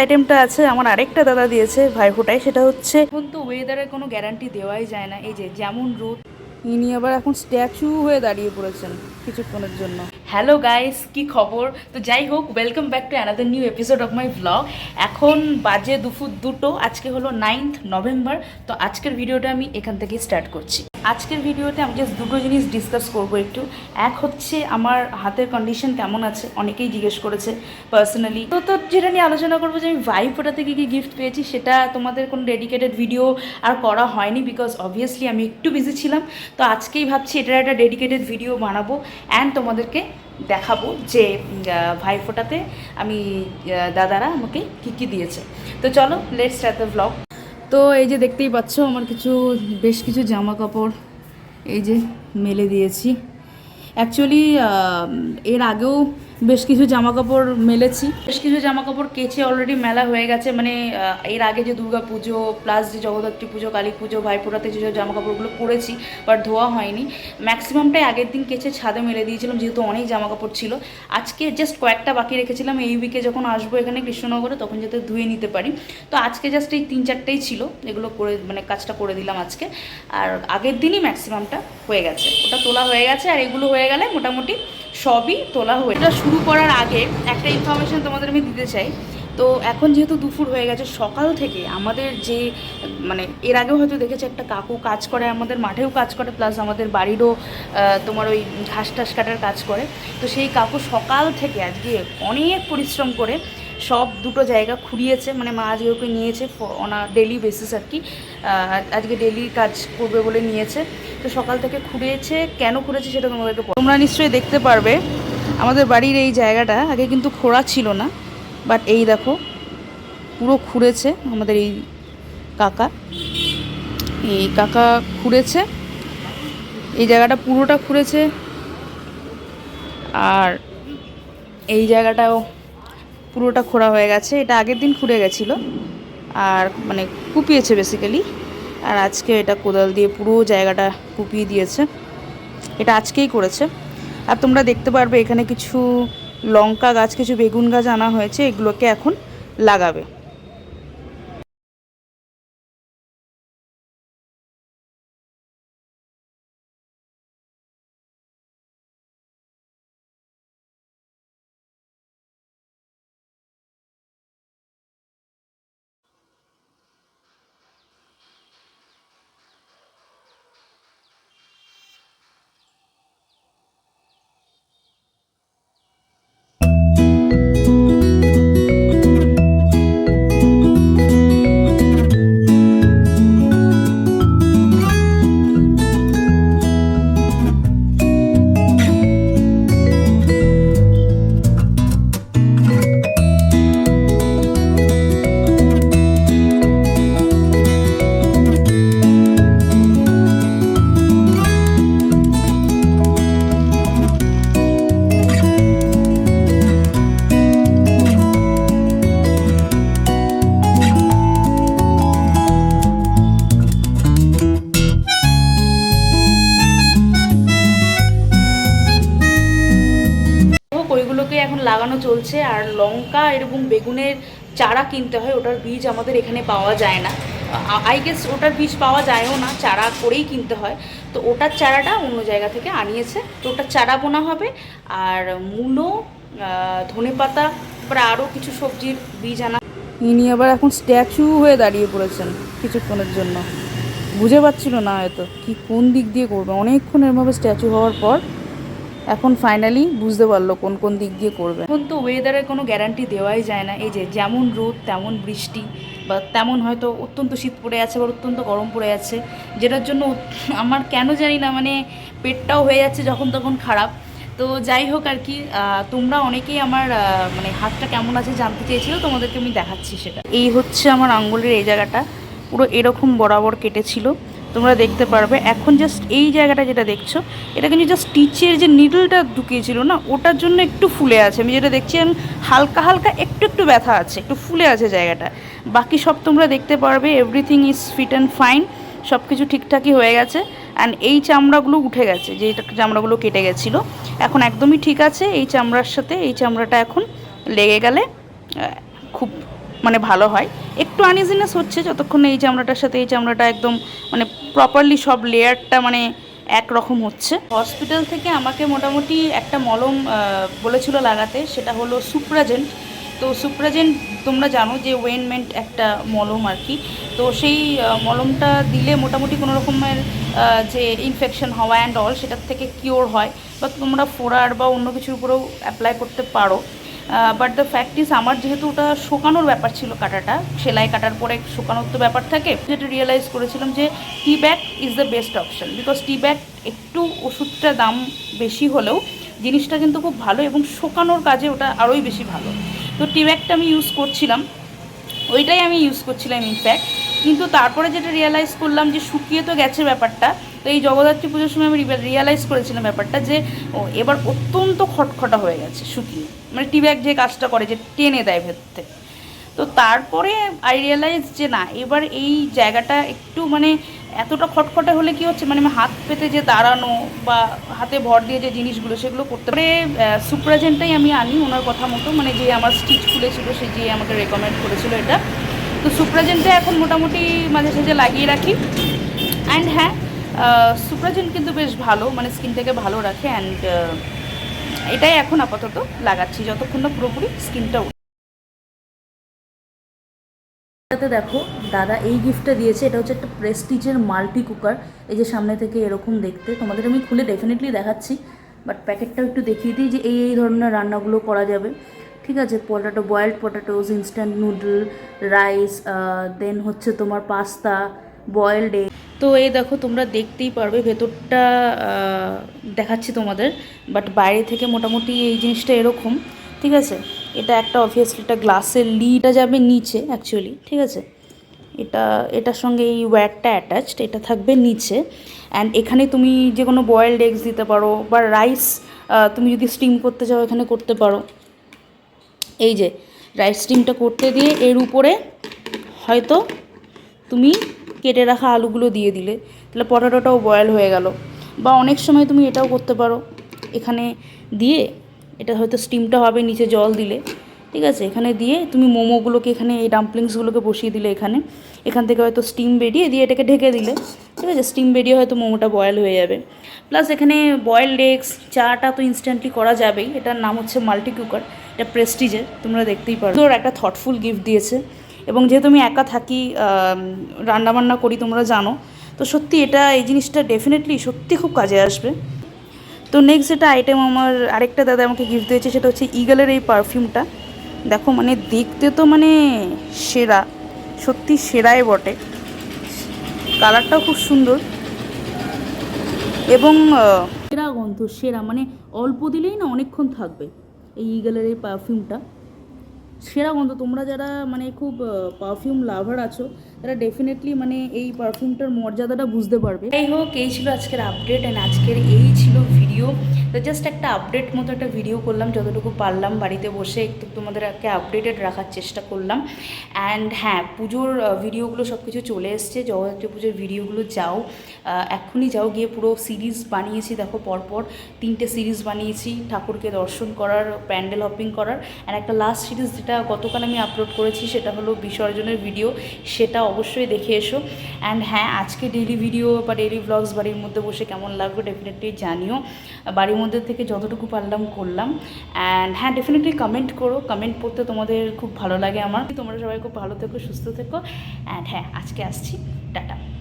আইটেমটা আছে, আমার আরেকটা দাদা দিয়েছে ভাই ভাইফোঁটায় সেটা হচ্ছে এখন তো ওয়েদারের কোনো গ্যারান্টি দেওয়াই যায় না। এই যে যেমন রোদ, ইনি আবার এখন স্ট্যাচু হয়ে দাঁড়িয়ে পড়েছেন কিছুক্ষণের জন্য। হ্যালো গাইস কি খবর? তো যাই হোক welcome back to another new episode of my blog এখন বাজে দুপুর দুটো, আজকে হলো নাইন্থ নভেম্বর তো আজকের ভিডিওটা আমি এখান থেকেই স্টার্ট করছি। আজকের ভিডিওতে আমি জাস্ট দুটো জিনিস ডিসকাস করব একটু। এক হচ্ছে আমার হাতের কন্ডিশন কেমন আছে? অনেকেই জিজ্ঞেস করেছে পার্সোনালি তো তো যেটা নিয়ে আলোচনা করব যে আমি ভাইফোটা থেকে কি গিফট পেয়েছি, সেটা তোমাদের কোনো ডেডিকেটেড ভিডিও আর করা হয়নি বিকজ অবভিয়াসলি আমি একটু বিজি ছিলাম। তো আজকেই ভাবছি এটার একটা ডেডিকেটেড ভিডিও বানাবো অ্যান্ড তোমাদেরকে দেখাবো যে ভাইফোঁটাতে আমি দাদারা আমাকে কী কী দিয়েছে। তো চলো লেটস স্টার্ট দ্য ব্লগ তো এই যে দেখতেই পাচ্ছ, আমার কিছু, বেশ কিছু জামা কাপড় এই যে মেলে দিয়েছি। অ্যাকচুয়ালি এর আগেও বেশ কিছু জামা কাপড় মেলেছি। বেশ কিছু জামা কাপড় কেচে অলরেডি মেলা হয়ে গেছে। মানে এর আগে যে দুর্গা পুজো প্লাস যে জগদ্ধাত্রী পুজো, কালী পুজো, ভাইফোঁটাতে যে জামা কাপড়গুলো পরেছি বাট ধোয়া হয়নি। ম্যাক্সিমামটাই আগের দিন কেচে ছাদে মেলে দিয়েছিলাম, যেহেতু অনেক জামা কাপড় ছিল। আজকে জাস্ট কয়েকটা বাকি রেখেছিলাম। এই উইকে যখন আসব এখানে কৃষ্ণনগরে, তখন যাতে ধুয়ে নিতে পারি। তো আজকে জাস্ট এই তিন চারটেই ছিল। এগুলো করে মানে কাজটা করে দিলাম আজকে। আর আগের দিনই ম্যাক্সিমামটা হয়ে গেছে। ওটা তোলা হয়ে গেছে, আর এগুলো হয়ে গেলে মোটামুটি সবই তোলা হয়ে এটা শুরু করার আগে একটা ইনফরমেশান তোমাদের আমি দিতে চাই। তো এখন যেহেতু দুপুর হয়ে গেছে, সকাল থেকে আমাদের যে মানে এর আগেও হয়তো দেখেছে একটা কাকু কাজ করে, আমাদের মাঠেও কাজ করে প্লাস আমাদের বাড়িরও তোমার ওই ঘাস টাস কাটার কাজ করে। তো সেই কাকু সকাল থেকে আজকে অনেক পরিশ্রম করে সব দুটো জায়গা খুঁড়িয়েছে মানে মা আজকে ওকে নিয়েছে অনা ডেলি বেসিস আর কি। আজকে ডেলি কাজ করবে বলে নিয়েছে। তো সকাল থেকে খুঁড়িয়েছে কেন খুঁড়েছে সেটা তোমাদেরকে তোমরা নিশ্চয়ই দেখতে পারবে। আমাদের বাড়ির এই জায়গাটা আগে কিন্তু খোঁড়া ছিল না বাট এই দেখো, পুরো খুঁড়েছে আমাদের এই কাকা। এই কাকা খুঁড়েছে, এই জায়গাটা পুরোটা খুঁড়েছে। আর এই জায়গাটাও পুরোটা খোঁড়া হয়ে গেছে। এটা আগের দিন খুঁড়ে গেছিল। আর মানে কুপিয়েছে বেসিক্যালি আর আজকে এটা কোদাল দিয়ে পুরো জায়গাটা কুপিয়ে দিয়েছে। এটা আজকেই করেছে। আর তোমরা দেখতে পারবে এখানে কিছু লঙ্কা গাছ, কিছু বেগুন গাছ আনা হয়েছে। এগুলোকে এখন লাগাবে। লাগানো চলছে আর লঙ্কা এরকম বেগুনের চারা কিনতে হয়, ওটার বীজ আমাদের এখানে পাওয়া যায় না। আই গেস ওটার বীজ পাওয়া যায়ও না, চারা করেই কিনতে হয়। তো ওটার চারাটা অন্য জায়গা থেকে আনিয়েছে। তো ওটার চারা বোনা হবে আর মূলো ধনে পাতা তারপরে আরও কিছু সবজির বীজ আনা। ইনি আবার এখন স্ট্যাচু হয়ে দাঁড়িয়ে পড়েছেন কিছুক্ষণের জন্য। বুঝে পাচ্ছিল না হয়তো কি কোন দিক দিয়ে করবে? অনেকক্ষণ এরভাবে স্ট্যাচু হওয়ার পর এখন ফাইনালি বুঝতে পারল কোন কোন দিক দিয়ে করবে। এখন তো ওয়েদারের কোনো গ্যারান্টি দেওয়াই যায় না। এই যে যেমন রোদ, তেমন বৃষ্টি বা তেমন হয়তো অত্যন্ত শীত পড়ে আছে বা অত্যন্ত গরম পড়ে আছে, যেটার জন্য আমার কেন জানি না মানে পেটটাও হয়ে যাচ্ছে যখন তখন খারাপ। তো যাই হোক আর কি তোমরা অনেকেই আমার মানে হাতটা কেমন আছে জানতে চেয়েছিল, তোমাদেরকে আমি দেখাচ্ছি সেটা। এই হচ্ছে আমার আঙ্গুলের এই জায়গাটা, পুরো এরকম বরাবর কেটেছিল। তোমরা দেখতে পারবে। এখন জাস্ট এই জায়গাটা যেটা দেখছ, এটা কিন্তু জাস্ট স্টিচের যে নিডলটা ঢুকিয়েছিল না, ওটার জন্য একটু ফুলে আছে। আমি যেটা দেখছি হালকা হালকা একটু একটু ব্যথা আছে, একটু ফুলে আছে জায়গাটা। বাকি সব তোমরা দেখতে পারবে everything is fit and fine সব কিছু ঠিকঠাকই হয়ে গেছে। অ্যান্ড এই চামড়াগুলো উঠে গেছে, যে চামড়াগুলো কেটে গেছিল। এখন একদমই ঠিক আছে, এই চামড়ার সাথে, এই চামড়াটা এখন লেগে গেলে খুব মানে ভালো হয়। একটু আনইজিনেস হচ্ছে যতক্ষণ এই চামড়াটার সাথে, এই চামড়াটা একদম মানে প্রপারলি সব লেয়ারটা মানে একরকম হচ্ছে। হসপিটাল থেকে আমাকে মোটামুটি একটা মলম বলেছিল লাগাতে, সেটা হলো সুপ্রাজেন্ট তো সুপ্রাজেন্ট তোমরা জানো যে ওয়েনমেন্ট একটা মলম আর কি। তো সেই মলমটা দিলে মোটামুটি কোনো রকমের যে ইনফেকশন হওয়া অ্যান্ড অল সেটার থেকে কিওর হয়। বা তোমরা ফোড়ার বা অন্য কিছুর উপরেও অ্যাপ্লাই করতে পারো। বাট দ্য ফ্যাক্ট ইজ আমার যেহেতু ওটা শোকানোর ব্যাপার ছিল কাটাটা, সেলাই কাটার পরে শোকানোর তো ব্যাপার থাকে যেটা রিয়েলাইজ করেছিলাম যে tea bag is the best option because tea bag একটু ওষুধটা দাম বেশি হলেও জিনিসটা কিন্তু খুব ভালো এবং শোকানোর কাজে ওটা আরোই বেশি ভালো। তো টি ব্যাগটা আমি ইউজ করছিলাম, ওইটাই আমি ইউজ করছিলাম ইনফ্যাক্ট কিন্তু তারপরে যেটা রিয়েলাইজ করলাম যে শুকিয়ে তো গেছে ব্যাপারটা তো এই জগদ্ধাত্রী পুজোর সময় আমি রিয়েলাইজ করেছিলাম ব্যাপারটা যে এবার অত্যন্ত খটখটা হয়ে গেছে শুকিয়ে মানে টি ব্যাগ যে কাজটা করে, যে টেনে দেয় ভেতর তো তারপরে আই রিয়েলাইজ যে না, এবার এই জায়গাটা একটু মানে এতটা খটখটে হলে কি হচ্ছে? মানে হাত পেতে যে দাঁড়ানো বা হাতে ভর দিয়ে যে জিনিসগুলো, সেগুলো করতে পারে। সুপ্রাজেন্টটাই আমি আনি ওনার কথা মতো মানে যে আমার স্টিচ খুলেছিল, সে যে আমাকে রেকমেন্ড করেছিল এটা। তো সুপ্রাজেন্টটা এখন মোটামুটি মাঝে সাঝে লাগিয়ে রাখি। অ্যান্ড হ্যাঁ সুপ্রাজেন্ট কিন্তু বেশ ভালো মানে স্কিনটাকে ভালো রাখে অ্যান্ড এটাই এখন আপাতত লাগাচ্ছি। যতক্ষণ না পুরোপুরি স্কিনটা দেখো, দাদা এই গিফটটা দিয়েছে, এটা হচ্ছে একটা প্রেস্টিজের মাল্টি কুকার এই যে সামনে থেকে এরকম দেখতে, তোমাদের আমি খুলে ডেফিনেটলি দেখাচ্ছি বাট প্যাকেটটাও একটু দেখিয়ে দিই যে এই এই ধরনের রান্নাগুলো করা যাবে। ঠিক আছে potato boiled potatoes instant noodle rice then হচ্ছে তোমার পাস্তা বয়েলড এগ তো এই দেখো, তোমরা দেখতেই পারবে, ভেতরটা দেখাচ্ছি তোমাদের বাট বাইরে থেকে মোটামুটি এই জিনিসটা এরকম, ঠিক আছে? এটা একটা অবভিয়াসলি এটা গ্লাসের লিটা যাবে নিচে অ্যাকচুয়ালি ঠিক আছে? এটা, এটার সঙ্গে এই ওয়্যারটা অ্যাটাচড এটা থাকবে নিচে অ্যান্ড এখানে তুমি যে কোনো বয়েলড এগস দিতে পারো, বা রাইস তুমি যদি স্টিম করতে চাও, এখানে করতে পারো। এই যে রাইস স্টিমটা করতে দিয়ে এর উপরে হয়তো তুমি কেটে রাখা আলুগুলো দিয়ে দিলে, তাহলে পটাটোটাও বয়েল হয়ে গেল। বা অনেক সময় তুমি এটাও করতে পারো। এখানে দিয়ে এটা হয়তো স্টিমটা হবে, নিচে জল দিলে, ঠিক আছে? এখানে দিয়ে তুমি মোমোগুলোকে এখানে, এই ডাম্পলিংসগুলোকে বসিয়ে দিলে এখানে। এখান থেকে হয়তো স্টিম বেরিয়ে দিয়ে এটাকে ঢেকে দিলে, ঠিক আছে? স্টিম বেরিয়ে হয়তো মোমোটা বয়েল হয়ে যাবে। প্লাস এখানে বয়েলড এগস চাটা তো ইনস্ট্যান্টলি করা যাবেই। এটার নাম হচ্ছে মাল্টি কুকার এটা প্রেস্টিজের তোমরা দেখতেই পারো। তোর একটা থটফুল গিফট দিয়েছে। এবং যেহেতু আমি একা থাকি রান্নাবান্না করি, তোমরা জানো, তো সত্যি এটা, এই জিনিসটা ডেফিনেটলি সত্যি খুব কাজে আসবে। তো নেক্সট যেটা আইটেম আমার আরেকটা দাদা আমাকে গিফট দিয়েছে, সেটা হচ্ছে ইগলের এই পারফিউমটা দেখো মানে দেখতে তো মানে সেরা, সত্যি সেরাই বটে। কালারটাও খুব সুন্দর। এবং সেরা গন্ধ, সেরা মানে অল্প দিলেই না অনেকক্ষণ থাকবে, এই ইগলের এই পারফিউমটা সেরা গন্ধ। তোমরা যারা মানে খুব পারফিউম লাভার আছো, তারা ডেফিনেটলি মানে এই পারফিউমটার মর্যাদাটা বুঝতে পারবে। যাই হোক এই ছিল আজকের আপডেট অ্যান্ড আজকের এই ছিল ভিডিও। তো জাস্ট একটা আপডেট মতো একটা ভিডিও করলাম, যতটুকু পারলাম বাড়িতে বসে একটু তোমাদেরকে আপডেটেড রাখার চেষ্টা করলাম। অ্যান্ড হ্যাঁ পুজোর ভিডিওগুলো সব কিছু চলে এসছে। জগদ্ধাত্রী পুজোর ভিডিওগুলো যাও। এক্ষুনি যাও, গিয়ে পুরো সিরিজ বানিয়েছি। দেখো, পরপর তিনটে সিরিজ বানিয়েছি। ঠাকুরকে দর্শন করার, প্যান্ডেল হপিং করার। আর একটা লাস্ট সিরিজ যেটা গতকাল আমি আপলোড করেছি, সেটা হলো বিসর্জনের ভিডিও সেটা অবশ্যই দেখে এসো। অ্যান্ড হ্যাঁ আজকে ডেলি ভিডিও বা ডেলি ব্লগস বাড়ির মধ্যে বসে কেমন লাগবে ডেফিনেটলি জানিও। বাড়ির মধ্যে থেকে যতটুকু পারলাম করলাম। অ্যান্ড হ্যাঁ ডেফিনেটলি কমেন্ট করো। কমেন্ট পড়তে তোমাদের খুব ভালো লাগে আমার। তোমরা সবাই খুব ভালো থেকো, সুস্থ থেকো। অ্যান্ড হ্যাঁ আজকে আসছি। টাটা।